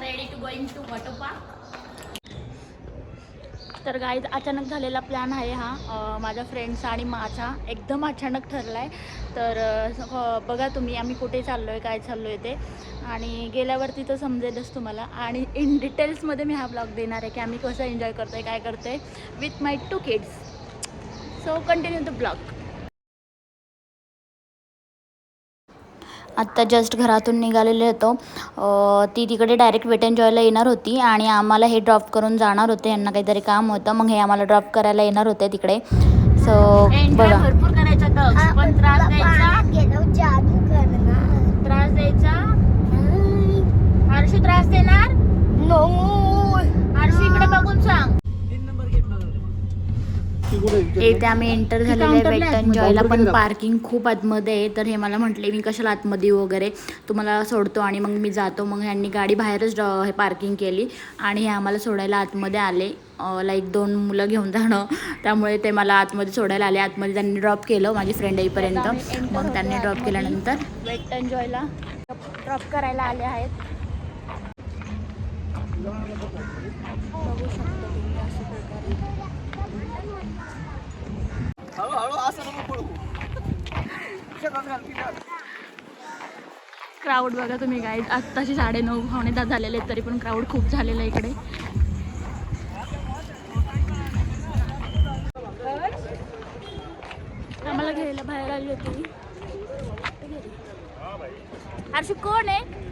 Ready to going to तर guys अचानक झालेला प्लॅन आहे हा. माझ्या फ्रेंड्स आणि माझा एकदम अचानक ठरला आहे तर हो, बघा तुम्ही आम्ही कुठे चाललो आहे काय चाललो आहे ते. आणि गेल्यावरती तर समजेलच तुम्हाला. आणि इन डिटेल्समध्ये मी हा ब्लॉग देणार आहे की आम्ही कसं एन्जॉय करतो आहे काय करतो आहे with my two kids so continue the blog आत्ता जस्ट घरातून निघालेले होतो. ती तिकडे डायरेक्ट वेट एन्जॉयला येणार होती आणि आम्हाला हे ड्रॉप करून जाणार होते. यांना काहीतरी काम होतं. मग हे आम्हाला ड्रॉप करायला येणार होते तिकडे. सो बघा. भरपूर करायचा पण त्रास द्यायचा गेलो जादू करणार त्रास द्यायचा आरशी त्रास देणार नो आरशी इकडे बघून सांग इथे आम्ही एंटर झालेले आहे वेट एन्जॉयला पण पार्किंग खूप आतमध्ये आहे. तर हे मला म्हटले मी कशाला आतमध्ये येऊ वगैरे तुम्हाला सोडतो आणि मग मी जातो. मग ह्यांनी गाडी बाहेरच ड्रॉ- हे पार्किंग केली आणि हे आम्हाला सोडायला आतमध्ये आले. लाईक दोन मुलं घेऊन जाणं. त्यामुळे ते मला आतमध्ये सोडायला आले. आतमध्ये त्यांनी ड्रॉप केलं माझी फ्रेंड येईपर्यंत. मग त्यांनी ड्रॉप केल्यानंतर वेट एन्जॉयला ड्रॉप करायला आले आहेत बघू शकता तुम्ही अशा प्रकारे क्राऊड बघा तुम्ही गाईड आत्ताशी साडे नऊ पावणे दा झालेले आहेत तरी पण क्राऊड खूप झालेलं आहे इकडे. आम्हाला घ्यायला बाहेर आली होती. हर्षू कोण आहे?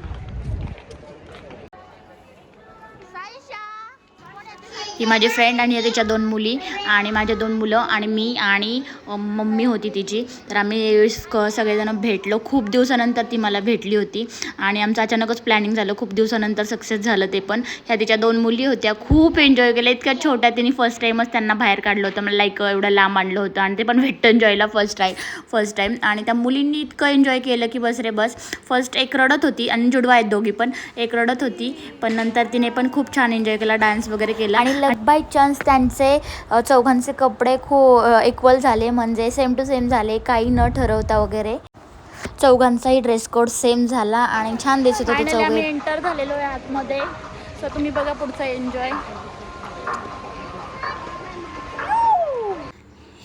ही माझी फ्रेंड आणि तिच्या दोन मुली आणि माझ्या दोन मुलं आणि मी आणि मम्मी होती तिची. तर आम्ही सगळेजण भेटलो. खूप दिवसानंतर ती मला भेटली होती. आणि आमचं अचानकच प्लॅनिंग झालं. खूप दिवसानंतर सक्सेस झालं ते पण. ह्या तिच्या दोन मुली होत्या. खूप एन्जॉय केलं. इतक्या छोट्या तिने फर्स्ट टाईमच त्यांना बाहेर काढलं होतं. मला लाईक एवढं लांब आणलं होतं. आणि ते पण भेटतं एन्जॉयला फर्स्ट टाईम फर्स्ट टाईम आणि त्या मुलींनी इतकं एन्जॉय केलं की बस रे बस. फर्स्ट एक रडत होती. आणि जुडवा आहेत दोघी पण. एक रडत होती. पण नंतर तिने पण खूप छान एन्जॉय केला. डान्स वगैरे केला. आणि बाय चान्स त्यांचे चौघांचे कपडे खूप इक्वल झाले. म्हणजे सेम टू सेम झाले. काही न ठरवता वगैरे चौघांचाही ड्रेस कोड सेम झाला आणि छान दिसत होते चौघे. एंटर झालेलो आहे आतमध्ये. सो तुम्ही बघा पुढचा एन्जॉय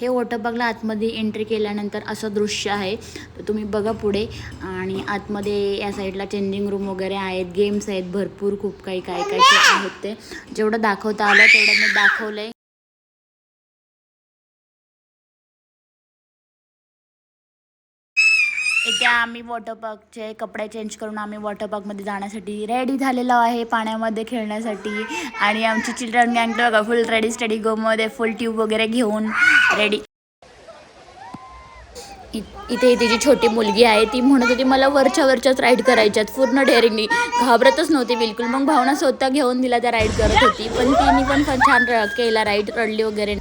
हे वॉटरपार्कला आतमध्ये एंट्री केल्यानंतर असं दृश्य आहे. तर तुम्ही बघा पुढे. आणि आतमध्ये या साईडला चेंजिंग रूम वगैरे आहेत. गेम्स आहेत. भरपूर खूप काही काय काय आहेत ते. जेवढं दाखवता आलं तेवढं मी दाखवलं आहे आम्ही वॉटर पार्कचे कपडे चेंज करून आम्ही वॉटर पार्कमध्ये जाण्यासाठी रेडी झालेलो आहे पाण्यामध्ये खेळण्यासाठी. आणि आमची चिल्ड्रन गँग बघा फुल रेडी स्टडी गोमध्ये फुल ट्यूब वगैरे घेऊन रेडी इथे इथे तिची छोटी मुलगी आहे ती म्हणत होती मला वरच्या वरच्याच राईड करायच्यात पूर्ण डेअरिंगनी घाबरतच नव्हती बिलकुल. मग भावना स्वतः घेऊन तिला त्या राईड करत होती. पण तिने पण छान र- केला राईड रडली वगैरे.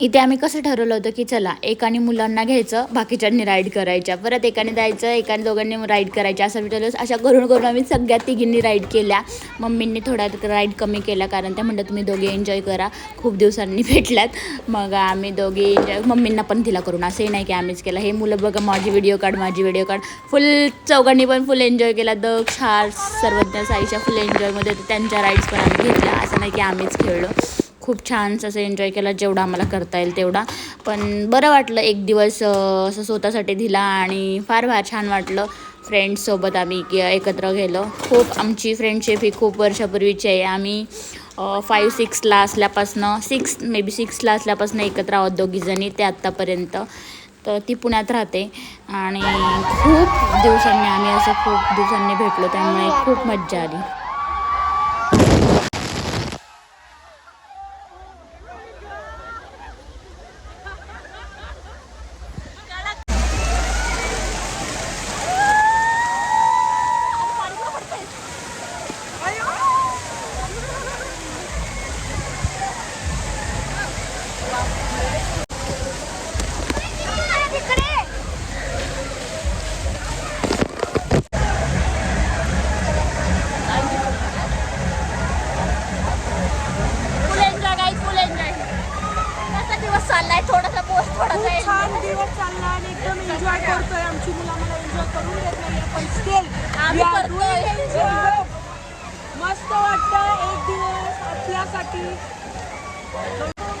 इथे आम्ही कसं ठरवलं होतं की चला एकाने मुलांना घ्यायचं बाकीच्यांनी राईड करायच्या. परत एकाने जायचं एकाने दोघांनी राईड करायच्या असं विचारलं. अशा करून करून आम्ही सगळ्या तिघींनी राईड केल्या. मम्मींनी थोडा राईड कमी केला कारण त्या म्हणतात तुम्ही दोघे एन्जॉय करा. खूप दिवसांनी भेटल्यात मग आम्ही दोघे एन्जॉय मम्मींना पण तिला करून असंही नाही की आम्हीच केलं. हे मुलं बघा माझी व्हिडिओ काढ माझी व्हिडिओ काढ. फुल चौघांनी पण फुल एन्जॉय केला. दक्ष हार सर्वज्ञ साईच्या फुल एन्जॉयमध्ये त्यांच्या राईड्स पण आम्ही घेतल्या. असं नाही की आम्हीच खेळलो. खूप छान असं एन्जॉय केला जेवढा आम्हाला करता येईल तेवढा. पण बरं वाटलं एक दिवस असं स्वतःसाठी दिला आणि फार फार छान वाटलं. फ्रेंड्ससोबत आम्ही एकत्र गेलो. खूप आमची फ्रेंडशिप ही खूप वर्षापूर्वीची आहे. आम्ही फाईव्ह सिक्सला असल्यापासनं सिक्स मे बी सिक्सला असल्यापासून एकत्र आहोत दोघीजणी ते आत्तापर्यंत. तर ती पुण्यात राहते. आणि खूप दिवसांनी आम्ही असं खूप दिवसांनी भेटलो त्यामुळे खूप मज्जा आली.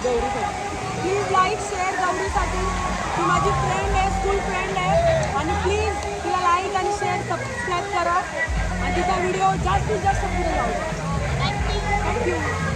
गौरीसाठी प्लीज लाईक शेअर गौरीसाठी ती माझी फ्रेंड आहे स्कूल फ्रेंड आहे. आणि प्लीज तिला लाईक आणि शेअर सबस्क्राईब करा. आणि तिचा व्हिडिओ जास्तीत जास्त पुढे जाऊ. थँक्यू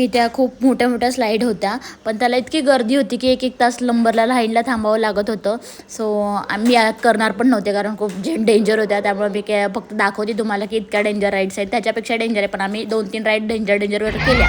की त्या खूप मोठ्या मोठ्या स्लाईड होत्या. पण त्याला इतकी गर्दी होती की एक एक तास नंबरला लाईनला थांबावं लागत होतं. सो आम्ही यात करणार पण नव्हते कारण खूप जे डेंजर होत्या. त्यामुळे मी काय फक्त दाखवते तुम्हाला की इतक्या डेंजर राईड्स आहेत. त्याच्यापेक्षा डेंजर आहे. पण आम्ही दोन तीन राईड डेंजर डेंजरवर केल्या.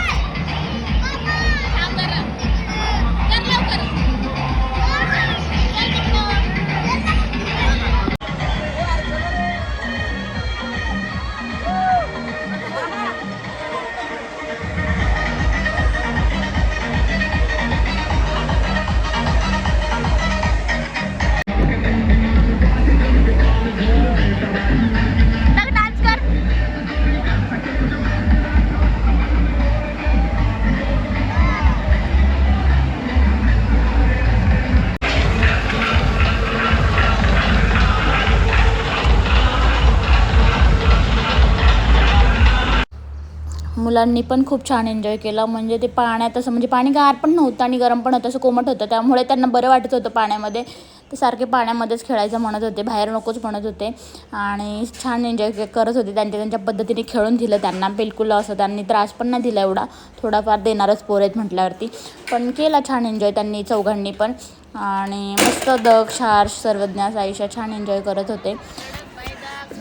मुलांनी पण खूप छान एन्जॉय केलं. म्हणजे ते पाण्यात असं म्हणजे पाणी गार पण नव्हतं आणि गरम पण होतं असं कोमट होतं. त्यामुळे त्यांना बरं वाटत होतं पाण्यामध्ये. ते सारखे पाण्यामध्येच खेळायचं म्हणत होते बाहेर नकोच म्हणत होते. आणि छान एन्जॉय करत होते. त्यांच्या त्यांच्या पद्धतीने खेळून दिलं त्यांना. बिलकुल असं त्यांनी त्रास पण नाही दिला एवढा. थोडाफार देणारच पोर आहेत म्हटल्यावरती. पण केला छान एन्जॉय त्यांनी चौघांनी पण. आणि मस्त दग हर्ष सर्वज्ञास आयुष्या छान एन्जॉय करत होते.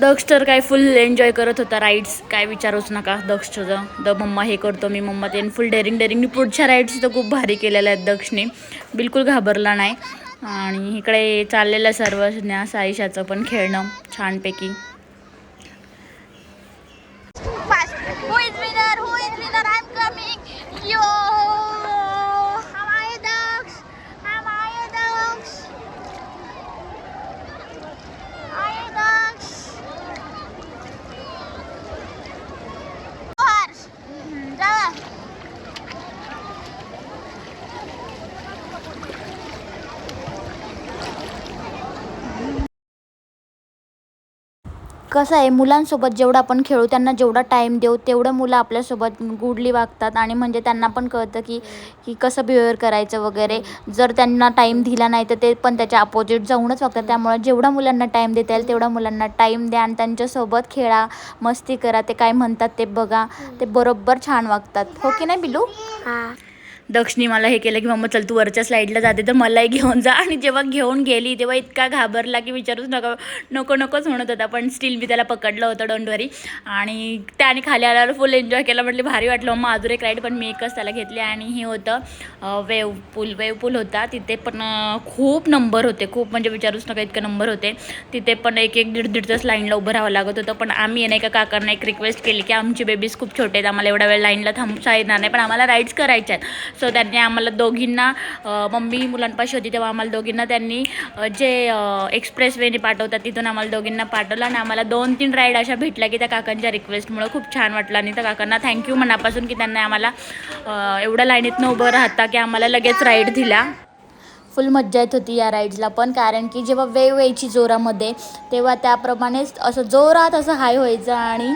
दक्ष तर काय फुल एन्जॉय करत होता राईड्स काय विचारूच नका दक्षचं द मम्मा हे करतो मी मम्मा ते. फुल डेअरिंग डेअरिंगनी पुढच्या राईड्स तर खूप भारी केलेल्या आहेत दक्षने. बिलकुल घाबरला नाही. आणि इकडे चाललेलं सर्व न्यास आयुष्याचं पण खेळणं छानपैकी. कसं आहे मुलांसोबत जेवढं आपण खेळू त्यांना जेवढा टाईम देऊ तेवढं मुलं आपल्यासोबत गुडली वागतात. आणि म्हणजे त्यांना पण कळतं की की कसं बिहेवियर करायचं वगैरे. जर त्यांना टाईम दिला नाही तर ते पण त्याच्या अपोजिट जाऊनच वागतात. त्यामुळे जेवढा मुलांना टाईम देता येईल तेवढा मुलांना टाईम द्या आणि त्यांच्यासोबत खेळा मस्ती करा. ते काय म्हणतात ते बघा. ते बरोबर छान वागतात. हो की नाही बिलू? हां. दक्षिणी मला हे केलं की मम्मा चल तू वरच्या स्लाईडला जाते तर मलाही घेऊन जा. आणि जेव्हा घेऊन गेली तेव्हा इतका घाबरला की विचारूच नका नको नकोच म्हणत होता. पण स्टील मी त्याला पकडलं होतं डोंटवरी आणि त्याने खाली आल्यावर फुल एन्जॉय केला म्हटलं भारी वाटलं मग अजून एक राईड पण मी एकच त्याला घेतली. आणि हे होतं वेव पूल वेव पूल होता. तिथे पण खूप नंबर होते. खूप म्हणजे विचारूच नका इतके नंबर होते. तिथे पण एक एक दीड दीड तास लाईनला उभं राहावं लागत होतं. पण आम्ही नाही का काकांना एक रिक्वेस्ट केली की आमची बेबीज खूप छोटे आहेत आम्हाला एवढा वेळ लाईनला थांबता येणार नाही पण आम्हाला राईड्स करायच्या आहेत. सो त्यांनी आम्हाला दोघींना मम्मी मुलांपाशी होती तेव्हा आम्हाला दोघींना त्यांनी जे एक्सप्रेस वेने पाठवतात तिथून आम्हाला दोघींना पाठवलं आणि आम्हाला दोन तीन राईड अशा भेटल्या की त्या काकांच्या रिक्वेस्टमुळं खूप छान वाटलं आणि त्या काकांना थँक्यू मनापासून की त्यांनी आम्हाला एवढ्या लाईनीतनं उभं राहता की आम्हाला लगेच राईड दिला. फुल मज्जा येत होती या राईड्सला पण कारण की जेव्हा वेव यायची जोरामध्ये तेव्हा त्याप्रमाणेच असं जोरात असं हाय व्हायचं आणि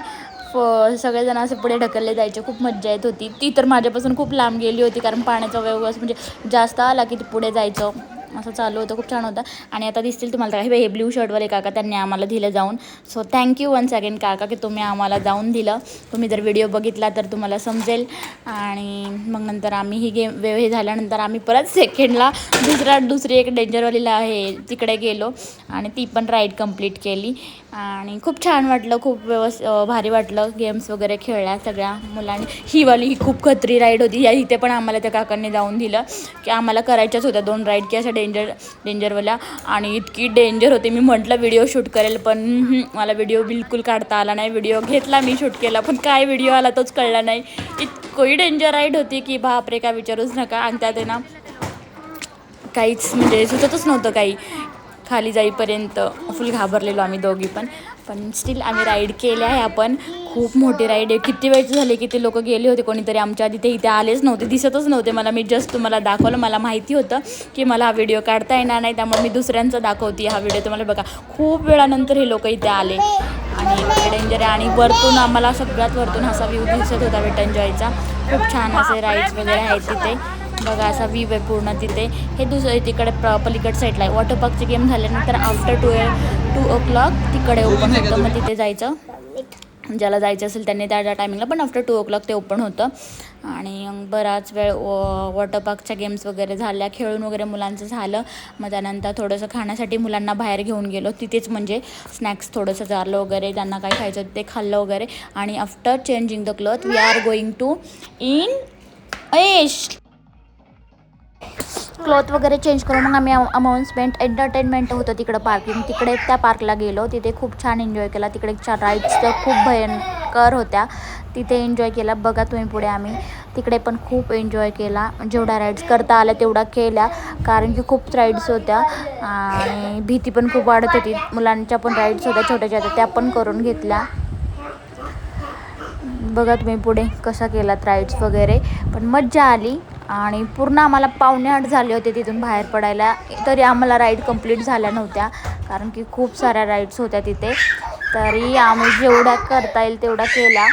सगळेजण असे पुढे ढकलले जायचे. खूप मज्जा येत होती. ती तर माझ्यापासून खूप लांब गेली होती कारण पाण्याचा वेव असं म्हणजे जास्त आला की ती पुढे जायचं. असं चालू होतं खूप छान होतं. आणि आता दिसतील तुम्हाला काही हे ब्ल्यू शर्टवाले काका त्यांनी आम्हाला दिलं जाऊन. सो थँक्यू वन सेकंड काका की तुम्ही आम्हाला जाऊन दिलं. तुम्ही जर व्हिडिओ बघितला तर तुम्हाला समजेल. आणि मग नंतर आम्ही ही गेम वेळ हे झाल्यानंतर आम्ही परत सेकंडला दुसरा दुसरी एक डेंजरवालीला आहे तिकडे गेलो. आणि ती पण राईड कंप्लीट केली. आणि खूप छान वाटलं खूप व्यवस् भारी वाटलं गेम्स वगैरे खेळल्या सगळ्या मुलांनी. ही वाली ही खूप खत्री राईड होती. या इथे पण आम्हाला त्या काकांनी जाऊन दिलं. की आम्हाला करायच्याच होत्या दोन राईड की अशा डेंजर डेंजरवाल्या आणि इतकी डेंजर होती. मी म्हटलं व्हिडिओ शूट करेल पण मला व्हिडिओ बिलकुल काढता आला नाही. व्हिडिओ घेतला मी शूट केला पण काय व्हिडिओ आला तोच कळला नाही. इतकी डेंजर राईड होती की बापरे काय विचारूच नका. आणि त्यात आहे ना काहीच म्हणजे सुचतच नव्हतं काही. खाली जाईपर्यंत फुल घाबरलेलो आम्ही दोघी पण. पण स्टील आम्ही राईड केल्या आहे आपण खूप मोठी राईड आहे. किती वेळचं झाले की ते लोक गेले होते कोणीतरी आमच्या आधी. ते इथे आलेच नव्हते दिसतच नव्हते. मला मी जस्ट तुम्हाला दाखवलं. मला माहिती होतं की मला हा व्हिडिओ काढता येणार नाही. त्यामुळे मी दुसऱ्यांचा दाखवते हा व्हिडिओ तुम्हाला बघा खूप वेळानंतर हे लोक इथे आले. आणि डेंजर आहे आणि वरतून आम्हाला सगळ्यात वरतून असा व्ह्यू दिसत होता वेट एन्जॉयचा खूप छान असे राईड्स वगैरे आहेत तिथे. बघा असा व्ह्यू आहे पूर्ण तिथे. हे दुसरं तिकडे पलीकड साईडला आहे. वॉटर पार्कची गेम झाल्यानंतर after two two o'clock तिकडे ओपन होतं. मग तिथे जायचं. ज्याला जायचं असेल त्यांनी त्या त्या टायमिंगला पण आफ्टर टू ओ क्लॉक ते ओपन होतं. आणि बराच वेळ वॉटर पार्कच्या गेम्स वगैरे झाल्या. खेळून वगैरे मुलांचं झालं. मग त्यानंतर थोडंसं खाण्यासाठी मुलांना बाहेर घेऊन गेलो. तिथेच म्हणजे स्नॅक्स थोडंसं चारलं वगैरे त्यांना काय खायचं ते खाल्लं वगैरे. आणि after changing the cloth we are going to in ash cloth वगैरे चेंज करून मग आम्ही अमाऊंटमेंट एंटरटेनमेंट होतं तिकडं पार्किंग तिकडे त्या पार्कला गेलो. तिथे खूप छान एन्जॉय केला. तिकडे चार राईड्स तर खूप भयंकर होत्या. तिथे एन्जॉय केला. बघा तुम्ही पुढे आम्ही. तिकडे पण खूप एन्जॉय केला. जेवढ्या राईड्स करता आल्या तेवढा केल्या. कारण की खूप राईड्स होत्या. आणि भीती पण खूप वाढत होती. मुलांच्या पण राईड्स होत्या छोट्या छोट्या. त्या पण करून घेतल्या. बघा तुम्ही पुढे कसा केलात राईड्स वगैरे. पण मज्जा आली. आणि पूर्ण आम्हाला पावणे आठ झाले होते तिथून बाहेर पडायला. तरी आम्हाला राईड कंप्लीट झाल्या नव्हत्या कारण की खूप साऱ्या राईड्स होत्या तिथे. तरी आम्ही जेवढ्या करता येईल तेवढा केला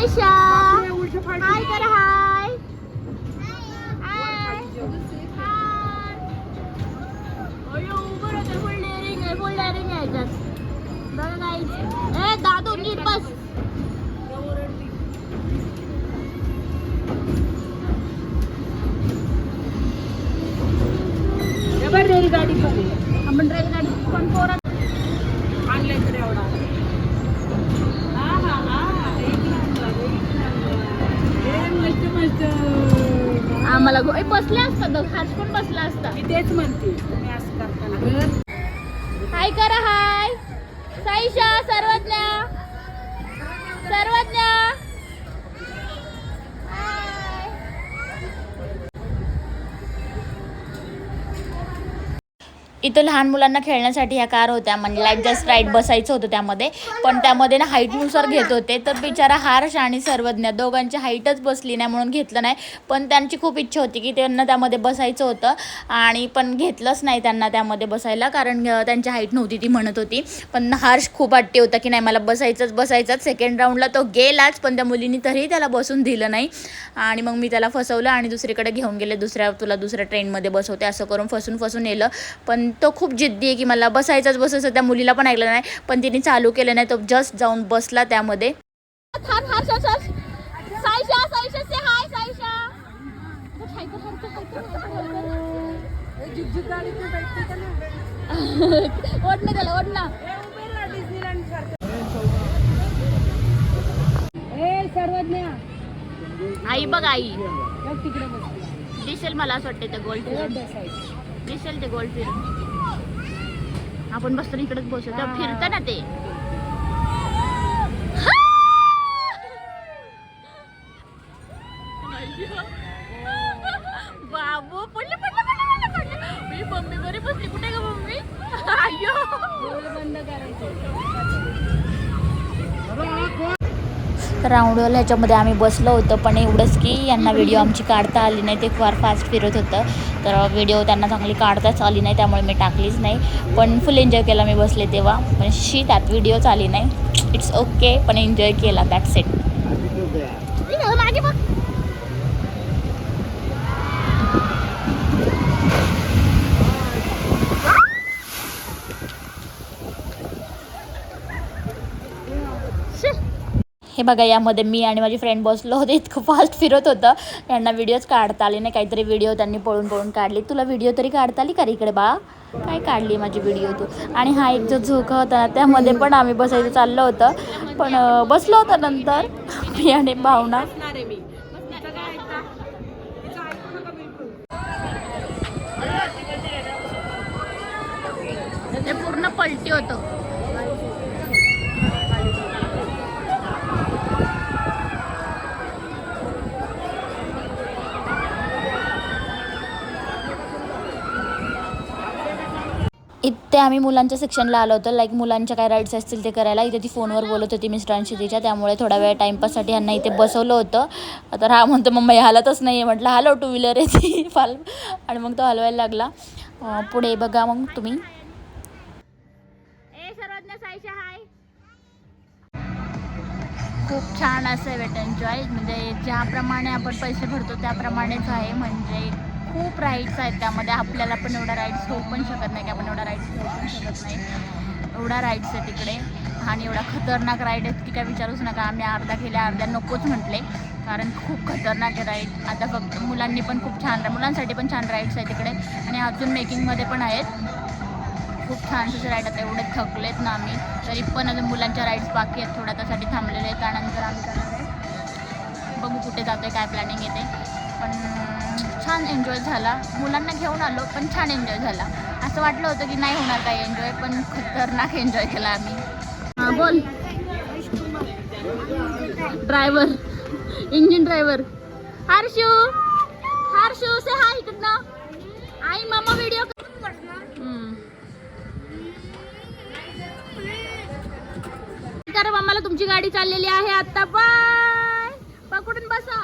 साईशा ये इथं लहान मुलांना खेळण्यासाठी ह्या कार होत्या. म्हणजे लाईक जस्ट राईट बसायचं होतं त्यामध्ये. पण त्यामध्ये ना हाईटनुसार घेत होते. तर बिचारा हार्श आणि सर्वज्ञ दोघांची हाईटच बसली नाही म्हणून घेतलं नाही. पण त्यांची खूप इच्छा होती की त्यांना त्यामध्ये बसायचं होतं. आणि पण घेतलंच नाही त्यांना त्यामध्ये बसायला. कारण त्यांची हाईट नव्हती ती म्हणत होती. पण हर्ष खूप हट्टी होता की नाही मला बसायचंच बसायचंच. सेकंड राऊंडला तो गेलाच पण त्या मुलींनी तरीही त्याला बसून दिलं नाही. आणि मग मी त्याला फसवलं आणि दुसरीकडे घेऊन गेले. दुसऱ्या तुला दुसऱ्या ट्रेनमध्ये बसवते. असं करून फसून फसून येलं पण तो खूप जिद्दी आहे की मला बसायचंच बसायचं त्या मुलीला पण ऐकलं नाही पण तिने चालू केलं नाही तो जस्ट जाऊन बसला त्यामध्ये. आई बघ आई. दिसेल मला असं वाटतं ते गोल तेव्हा फिरून बसायचं दिसेल ते गोल फिरून आपण बसतो इकडेच बसू. तेव्हा फिरतं ना ते. बाबू पडले पडले पडले पडले मी मम्मी बरी बसली. कुठे ग मम्मी? डोळे बंद करायचे तर राऊंडवाला ह्याच्यामध्ये आम्ही बसलो होतो पण एवढंच की यांना व्हिडिओ आमची काढता आली नाही. ते फार फास्ट फिरत होतं. तर व्हिडिओ त्यांना चांगली काढताच आली नाही त्यामुळे मी टाकलीच नाही. पण फुल एन्जॉय केला मी बसले तेव्हा. पण शी त्यात व्हिडिओच आली नाही. इट्स ओके पण एन्जॉय केला दॅट सेट इकडं मागे बघ हे बघा यामध्ये मी आणि माझी फ्रेंड बसलो होते. इतकं फास्ट फिरत होतं. यांना व्हिडिओज काढता आले नाही. काहीतरी व्हिडिओ त्यांनी पळून पळून काढली. तुला व्हिडिओ तरी काढता आली का इकडे बा? काय काढली माझी व्हिडिओ तू? आणि हा एक जो झोका होता ना त्यामध्ये पण आम्ही बसायचं चाललं होतं. पण बसलो होतं नंतर. मी आणि भावना. ते पूर्ण पलटी होतं. इथे आम्ही मुलांच्या सेक्शनला आलो होतो. लाईक मुलांच्या काय राईड्स असतील ते करायला. इथे ती फोनवर बोलत होती मिस्टरांशी तिच्या त्यामुळे थोडा वेळ टाईमपाससाठी ह्यांना इथे बसवलं होतं. तर हा म्हणतो मम्मा हालतच नाही आहे म्हटलं हलव टू व्हीलर आहे ती. फाल आणि मग तो हलवायला लागला. पुढे बघा मग तुम्ही. खूप छान असं वेट एन्जॉय म्हणजे ज्याप्रमाणे आपण पैसे भरतो त्याप्रमाणेच आहे. म्हणजे खूप राईड्स आहेत त्यामध्ये. आपल्याला पण एवढा राईड्स होऊ पण शकत नाही की आपण एवढा राईड्स घेऊ पण शकत नाही. एवढा राईड्स आहे तिकडे आणि एवढा खतरनाक राईड आहेत की काय विचारूच नका. आम्ही अर्धा केल्या अर्ध्या नकोच म्हटले. कारण खूप खतरनाक आहे राईड आता फक्त मुलांनी पण खूप छान मुलांसाठी पण छान राईड्स आहेत तिकडे आणि अजून मेकिंगमध्ये पण आहेत. खूप छान तसे राईड आता एवढे थकलेत ना आम्ही. तरी पण अजून मुलांच्या राईड्स बाकी आहेत. थोड्या त्यासाठी थांबलेले आहेत. त्यानंतर आम्ही करणार आहे. बघू कुठे जातो आहे काय प्लॅनिंग येते पण छान एन्जॉय झाला. मुलांना घेऊन आलो पण छान एन्जॉय झाला. असं वाटलं होतं की नाही होणार काय एन्जॉय पण खतरनाक एन्जॉय केला आम्ही. बोल. Driver engine driver Harshu. Harshu say hi इकडनं. आई मामा व्हिडिओ तर मामाला तुमची गाडी चाललेली आहे आता. बाय. पकडून बसा.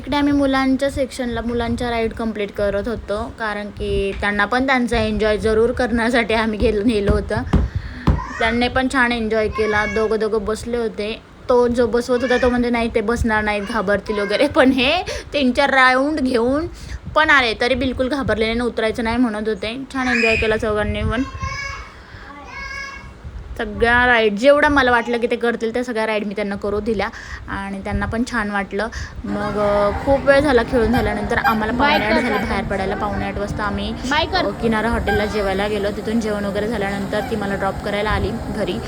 इकडे आम्ही मुलांच्या सेक्शनला मुलांच्या राईड कंप्लीट करत होतो. कारण की त्यांना पण त्यांचा एन्जॉय जरूर करण्यासाठी आम्ही गेलो नेलो होतं. त्यांनी पण छान एन्जॉय केला. दोघं दोघं बसले होते. तो जो बसवत होता तो म्हणजे नाही ते बसणार नाहीत घाबरतील वगैरे. पण हे तीन चार राऊंड घेऊन पण आले. तरी बिलकुल घाबरलेले उतरायचं नाही म्हणत होते. छान एन्जॉय केला चौघांनी पण. सगळ्या राईड जेवढं मला वाटलं की ते करतील त्या सगळ्या राईड मी त्यांना करू दिल्या. आणि त्यांना पण छान वाटलं. मग खूप वेळ झाला खेळून झाल्यानंतर आम्हाला पावणे आठ झाले बाहेर पडायला. पावणे आठ वाजता आम्ही किनारा हॉटेलला जेवायला गेलो. तिथून जेवण वगैरे झाल्यानंतर ती मला ड्रॉप करायला आली घरी.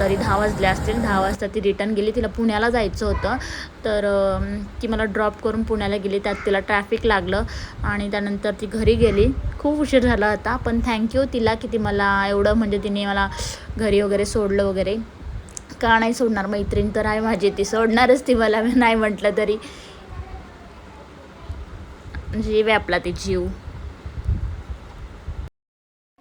तरी दहा वाजले असतील. दहा वाजता ती रिटर्न गेली. तिला पुण्याला जायचं होतं. तर ती मला ड्रॉप करून पुण्याला गेली. त्यात तिला ट्रॅफिक लागलं. आणि त्यानंतर ती घरी गेली. खूप उशीर झाला होता पण थँक्यू तिला की ती मला एवढं म्हणजे तिने मला घरी वगैरे सोडलं वगैरे. का नाही सोडणार मैत्रीण? तर आहे माझी ती. सोडणारच ती मला. नाही म्हटलं तरी. म्हणजे जीव आहे आपला ते जीव.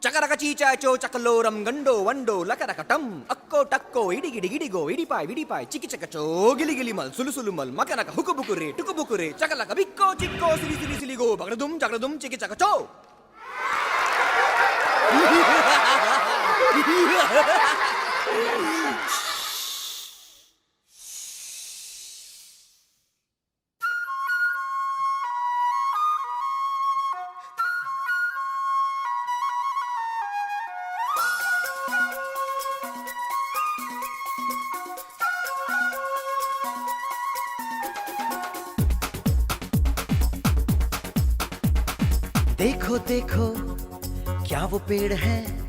चकरकची चाचो चकलो रम गंडो वंडो लकरकटम. अक्को टक्को इडी गिडी गिडी गो इडी पाय विडी पाय. चिकी चकचो गिली गिली मल. सुलु सुलु मल. मकरक हुकु बुकु रे टुकु बुकु रे. चकलक बिक्को चिक्को सिली सिली गो. बगडुम चकडुम चिकी चकचो. yeah! देखो देखो क्या वो पेड़ है?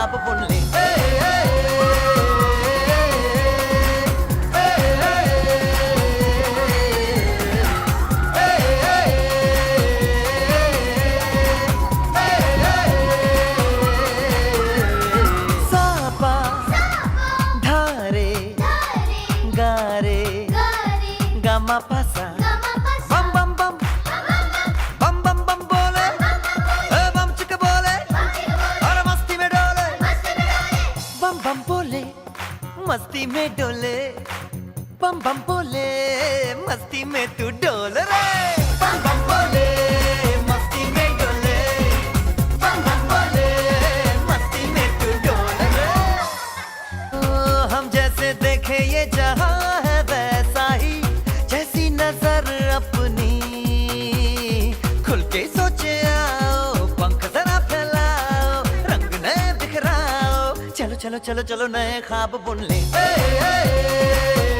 பாப்ப பொண்ணு. मस्ती में डोले बम बम बोले मस्ती में तू डोल रे बम बम चलो चलो नए ख्वाब बुन ले ए, ए, ए, ए, ए, ए, ए,